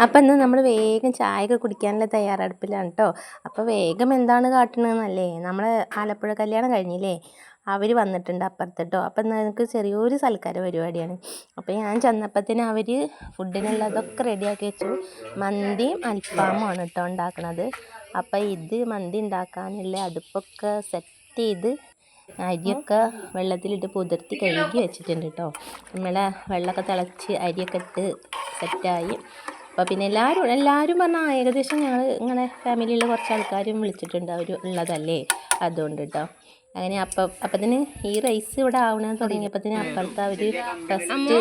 അപ്പം ഇന്ന് നമ്മൾ വേഗം ചായയൊക്കെ കുടിക്കാനുള്ള തയ്യാറെടുപ്പിലാണ് കേട്ടോ അപ്പോൾ വേഗം എന്താണ് കാട്ടണമെന്നല്ലേ നമ്മൾ ആലപ്പുഴ കല്യാണം കഴിഞ്ഞില്ലേ? അവർ വന്നിട്ടുണ്ട് അപ്പുറത്ത് കേട്ടോ അപ്പം നമുക്ക് ചെറിയൊരു സൽക്കാര പരിപാടിയാണ്. അപ്പോൾ ഞാൻ ചെന്നപ്പത്തിന് അവർ ഫുഡിനുള്ളതൊക്കെ റെഡിയാക്കി വെച്ചു. മന്തിയും അൽഫാമുമാണ് കേട്ടോ ഉണ്ടാക്കണത്. അപ്പോൾ ഇത് മന്തി ഉണ്ടാക്കാനുള്ള അടുപ്പൊക്കെ സെറ്റ് ചെയ്ത് അരിയൊക്കെ വെള്ളത്തിലിട്ട് പുതിർത്തി കഴുകി വെച്ചിട്ടുണ്ട് കേട്ടോ നമ്മളെ വെള്ളമൊക്കെ തിളച്ച് അരിയൊക്കെ ഇട്ട് സെറ്റായി അപ്പോൾ പിന്നെ എല്ലാവരും എല്ലാവരും പറഞ്ഞാൽ ഏകദേശം ഞങ്ങൾ ഇങ്ങനെ ഫാമിലിയിൽ കുറച്ച് ആൾക്കാരും വിളിച്ചിട്ടുണ്ട്. അവർ ഉള്ളതല്ലേ? അതുകൊണ്ട് കേട്ടോ അങ്ങനെ അപ്പം അപ്പത്തിന് ഈ റൈസ് ഇവിടെ ആവണമെന്ന് തുടങ്ങിയപ്പത്തിന് അപ്പുറത്ത് അവർ ഫസ്റ്റ്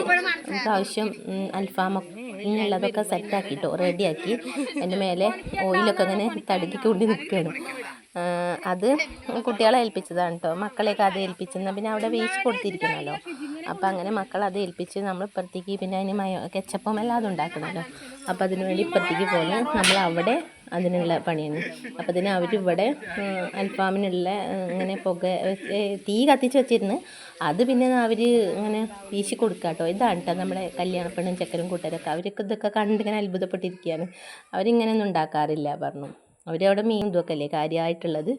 പ്രാവശ്യം അൽഫാമൊക്കെ ഉള്ളതൊക്കെ സെറ്റാക്കിട്ടോ റെഡിയാക്കി അതിന്റെ മേലെ ഓയിലൊക്കെ അങ്ങനെ തടുക്കിക്കൊണ്ടി നിൽക്കുകയാണ് അത് കുട്ടികളെ ഏൽപ്പിച്ചതാണ് കേട്ടോ മക്കളെയൊക്കെ അത് ഏൽപ്പിച്ചെന്നാൽ പിന്നെ അവിടെ വേസ്റ്റ് കൊടുത്തിരിക്കണമല്ലോ അപ്പോൾ അങ്ങനെ മക്കൾ അത് ഏൽപ്പിച്ച് നമ്മൾ ഇപ്പുറത്തേക്ക് പിന്നെ അതിന് മയോ കെച്ചപ്പം എല്ലാം അത് ഉണ്ടാക്കണമല്ലോ അപ്പോൾ അതിന് വേണ്ടി ഇപ്പുറത്തേക്ക് പോലെ നമ്മൾ അവിടെ അതിനുള്ള പണിയാണ്. അപ്പോൾ അതിന് അവരിവിടെ അൽഫാമിനുള്ള ഇങ്ങനെ പുക തീ കത്തിച്ച് വെച്ചിരുന്ന് അത് പിന്നെ അവർ ഇങ്ങനെ വീശി കൊടുക്കുക കേട്ടോ ഇതാണ് കേട്ടോ നമ്മുടെ കല്യാണപ്പെണ്ണും ചക്കരും കൂട്ടരൊക്കെ അവരൊക്കെ ഇതൊക്കെ കണ്ടിങ്ങനെ അത്ഭുതപ്പെട്ടിരിക്കുകയാണ് അവരിങ്ങനെയൊന്നും ഉണ്ടാക്കാറില്ല പറഞ്ഞു. അവരവിടെ മീൻ ഇതൊക്കെ അല്ലേ കാര്യമായിട്ടുള്ളത്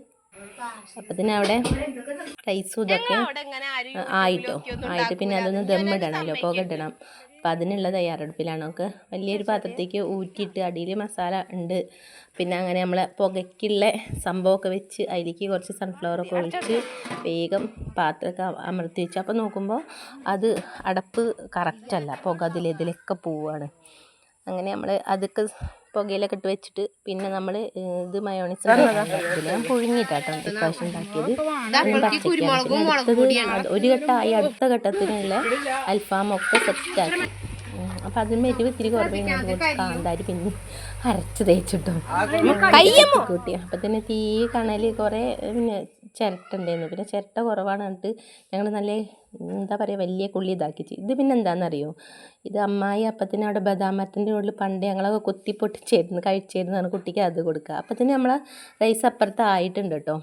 അപ്പത്തിന് അവിടെ റൈസും ഇതൊക്കെ ആയിട്ടോ. ആയിട്ട് പിന്നെ അതൊന്ന് ദമ്മിടണമല്ലോ പുകയിടണം അപ്പം അതിനുള്ള തയ്യാറെടുപ്പിലാണ്. നമുക്ക് വലിയൊരു പാത്രത്തേക്ക് ഊറ്റിയിട്ട് അടിയിൽ മസാല ഉണ്ട്. പിന്നെ അങ്ങനെ നമ്മൾ പുകയ്ക്കുള്ള സംഭവമൊക്കെ വെച്ച് അതിലേക്ക് കുറച്ച് സൺഫ്ലവറൊക്കെ ഒഴിച്ച് വേഗം പാത്രമൊക്കെ അമർത്തി വെച്ചു. അപ്പോൾ നോക്കുമ്പോൾ അത് അടപ്പ് കറക്റ്റല്ല പുക അതിലെതിലൊക്കെ പോവുകയാണ് അങ്ങനെ നമ്മൾ അതൊക്കെ പുകയിലൊക്കെ ഇട്ട് വെച്ചിട്ട് പിന്നെ നമ്മൾ ഇത് മയോണൈസ് ഞാൻ പുഴുങ്ങിയിട്ടാട്ടോ ഇപ്രാവശ്യം ഉണ്ടാക്കിയത്. ഒരു ഘട്ടമായി അടുത്ത ഘട്ടത്തിനുള്ള അൽഫാമൊക്കെ സെറ്റാക്കി അപ്പം അതിന് എരിവ് ഇത്തിരി കുറവ് കാന്താരി പിന്നെ അരച്ച് തേച്ചിട്ടോ. കൂട്ടി. അപ്പം തന്നെ തീ കണൽ കുറേ പിന്നെ ചിരട്ട ഉണ്ടായിരുന്നു. പിന്നെ ചിരട്ട കുറവാണ് എന്നിട്ട് ഞങ്ങൾ നല്ല എന്താ പറയുക വലിയ കുള്ളി ഇതാക്കിച്ച് ഇത് പിന്നെ എന്താണെന്നറിയോ ഇത് അമ്മായി അപ്പത്തിന് അവിടെ ബദാമത്തിന്റെ ഉള്ളിൽ പണ്ട് ഞങ്ങളൊക്കെ കുത്തി പൊട്ടിച്ചേരുന്നു കഴിച്ചേരുന്നതാണ് കുട്ടിക്ക് അത് കൊടുക്കുക. അപ്പത്തിന് നമ്മളെ റൈസ് അപ്പുറത്ത് ആയിട്ടുണ്ട് കേട്ടോ.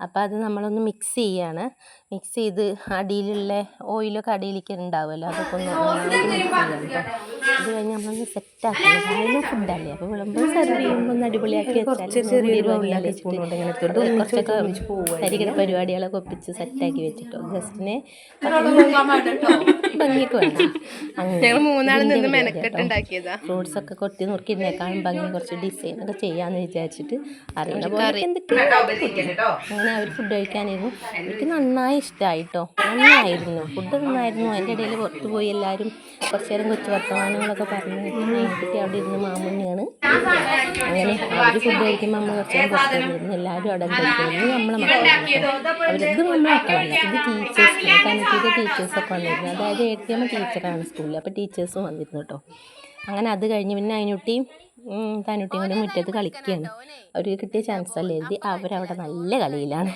അപ്പോൾ അത് നമ്മളൊന്ന് മിക്സ് ചെയ്യാണ്. മിക്സ് ചെയ്ത് അടിയിലുള്ള ഓയിലൊക്കെ അടിയിലേക്ക് ഉണ്ടാവുമല്ലോ അതൊക്കെ ഒന്ന് ഇത് കഴിഞ്ഞ് നമ്മളൊന്ന് സെറ്റാക്കി അതിന് ഫുഡല്ലേ അപ്പോൾ വിളമ്പ് സെർവ് ചെയ്യുമ്പോൾ ഒന്ന് അടിപൊളിയാക്കി വെച്ചാൽ കുറച്ചൊക്കെ പരിപാടികളൊക്കെ ഒപ്പിച്ച് സെറ്റാക്കി വെച്ചിട്ടോ. ഗസ്റ്റിനെ ഭംഗിയൊക്കെ ഫ്രൂട്ട്സ് ഒക്കെ കൊത്തി നുറുക്കിനേക്കാളും ഭംഗി കുറച്ച് ഡിസൈൻ ഒക്കെ ചെയ്യാന്ന് വിചാരിച്ചിട്ട് അറിയണ പോലെ അങ്ങനെ അവർ ഫുഡ് കഴിക്കാനായിരുന്നു. എനിക്ക് നന്നായി ഇഷ്ടമായിട്ടോ നന്നായിരുന്നു. ഫുഡ് നന്നായിരുന്നു. അതിന്റെ ഇടയിൽ പുറത്ത് പോയി എല്ലാവരും കുറച്ച് നേരം കൊച്ചു വർത്തമാനങ്ങളൊക്കെ പറഞ്ഞു കുട്ടി അവിടെ ഇരുന്ന് മാമുണ്ണിയാണ്. അങ്ങനെ അവർ ഫുഡ് കഴിക്കുമ്പോൾ നമ്മൾ കുറച്ച് നേരം പുറത്തേക്ക് എല്ലാവരും അവിടെ കഴിക്കുന്നു നമ്മളെ മക്കളാണ് അവരിത് നമ്മളെ മക്കളല്ല. ഇത് ടീച്ചേഴ്സ് തനിക്ക് ടീച്ചേഴ്സൊക്കെ വന്നിരുന്നു. അതായത് എ ടീച്ചറാണ് സ്കൂളിൽ അപ്പോൾ ടീച്ചേഴ്സും വന്നിരുന്നു കേട്ടോ. അങ്ങനെ അത് കഴിഞ്ഞ് പിന്നെ അതിനുട്ടിയും തനുട്ടിയും കൂടി മുറ്റത്ത് കളിക്കുകയാണ്. അവർക്ക് കിട്ടിയ ചാൻസ് അല്ലേ എഴുതി. അവരവിടെ നല്ല കളിയിലാണ്.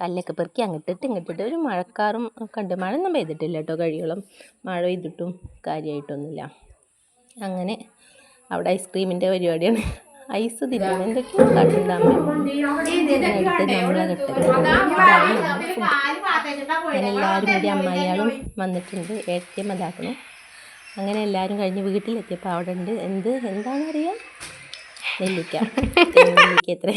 കല്ലൊക്കെ പെറുക്കി അങ്ങോട്ടിട്ട് ഇങ്ങോട്ടിട്ട് ഒരു മഴക്കാറും കണ്ട് ഉണ്ട് മഴ ഒന്നും പെയ്തിട്ടില്ല കേട്ടോ കഴിയോളം. മഴ പെയ്തിട്ടും കാര്യമായിട്ടൊന്നുമില്ല അങ്ങനെ അവിടെ ഐസ്ക്രീമിന്റെ പരിപാടിയാണ്. ഐസ് തിന്നാൻ എന്തൊക്കെയോ നമ്മളെ അങ്ങനെ എല്ലാവരും കൂടി അമ്മായിയാളും വന്നിട്ടുണ്ട്. ഏറ്റവും അതാക്കണം. അങ്ങനെ എല്ലാവരും കഴിഞ്ഞ് വീട്ടിലെത്തിയപ്പോൾ അവിടെ ഉണ്ട് എന്ത്? എന്താണ് അറിയാം നെല്ലിക്ക നെല്ലിക്ക എത്ര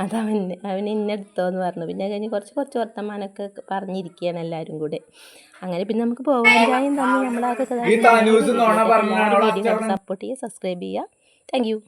അതവൻ അവൻ ഇന്നെടുത്തോന്ന് പറഞ്ഞു. പിന്നെ കഴിഞ്ഞ് കുറച്ച് കുറച്ച് വർത്തമാനമൊക്കെ പറഞ്ഞിരിക്കുകയാണ് എല്ലാവരും കൂടെ. അങ്ങനെ പിന്നെ നമുക്ക് ചായം തന്നെ നമ്മളൊക്കെ ഈ താനൂസ് നുണ പറഞ്ഞാണോ വീഡിയോ സപ്പോർട്ട് ചെയ്യുക സബ്സ്ക്രൈബ് ചെയ്യുക. Thank you.